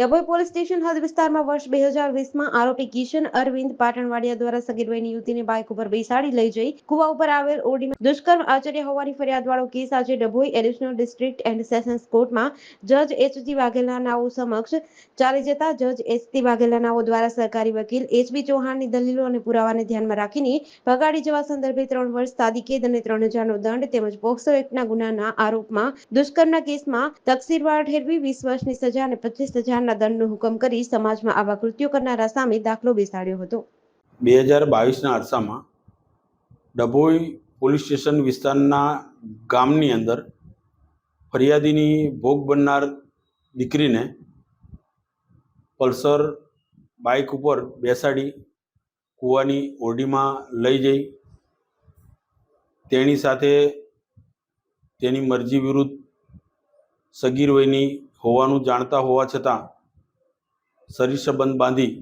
Dabhoi police station હદ વિસ્તારમાં વર્ષ બે હજાર વીસમાં આરોપી કિશન અરવિંદ પાટણવાડિયા દ્વારા સગીર વયની બાઇક ઉપર બેસાડી લઈ જઈ કુવા ઉપર આવેલ ઓરડીમાં દુષ્કર્મ આચર્ય હોવાની ફરિયાદવાળો કેસ આજે Dabhoi additional district and sessions કોર્ટમાં જજ એચજી વાઘેલા નાઓ સમક્ષ ચાલી જતા જજ એચજી વાઘેલા નાઓ દ્વારા સરકારી વકીલ એચબી ચૌહાણની દલીલો અને પુરાવાને ધ્યાનમાં રાખીને ભગાડી જવા સંદર્ભે ત્રણ વર્ષ કેદ અને ત્રણ હજારનો દંડ તેમજ પોક્સો એક્ટના ગુનાના આરોપમાં દુષ્કર્મના કેસમાં તકસીરવાર ઠેરવી વીસ વર્ષની સજા અને પચીસ હજારના દંડનો હુકમ કરી સમાજમાં આવા કૃત્યો કરનારા સામે દાખલો બેસાડ્યો હતો. બે હજાર બાવીસના અરસામાં ડભોઈ પોલીસ સ્ટેશન વિસ્તારના ગામની અંદર ફરિયાદીની ભોગ બનનાર દીકરીને પલ્સર બાઇક ઉપર બેસાડી કૂવાની ઓરડીમાં લઈ જઈ, તેની સાથે તેની મરજી વિરુદ્ધ સગીર વયની હોવાનું જાણતા હોવા છતાં શરીર સંબંધ બાંધી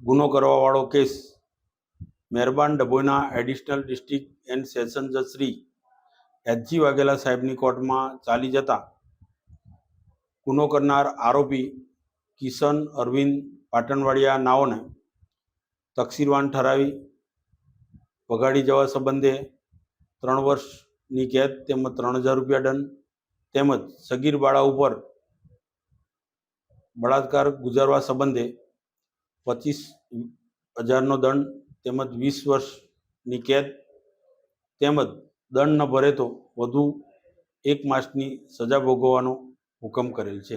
ગુનો કરવાવાળો કેસ મહેરબાન ડભોઈના એડિશનલ ડિસ્ટ્રિક્ટ એન્ડ સેશન જજ શ્રી એચજી વાઘેલા સાહેબની કોર્ટમાં ચાલી જતા ગુનો કરનાર આરોપી કિશન અરવિંદ પાટણવાડિયા નાઓને તકસીરવાન ઠરાવી વગાડી જવા સંબંધે ત્રણ વર્ષની કેદ તેમજ ત્રણ હજાર રૂપિયા દંડ તેમજ સગીર બાળા ઉપર બળાત્કાર ગુજારવા સંબંધે પચીસ હજારનો દંડ તેમજ વીસ વર્ષની કેદ તેમજ દંડ ન ભરે તો વધુ એક માસની સજા ભોગવવાનો હુકમ કરેલ છે.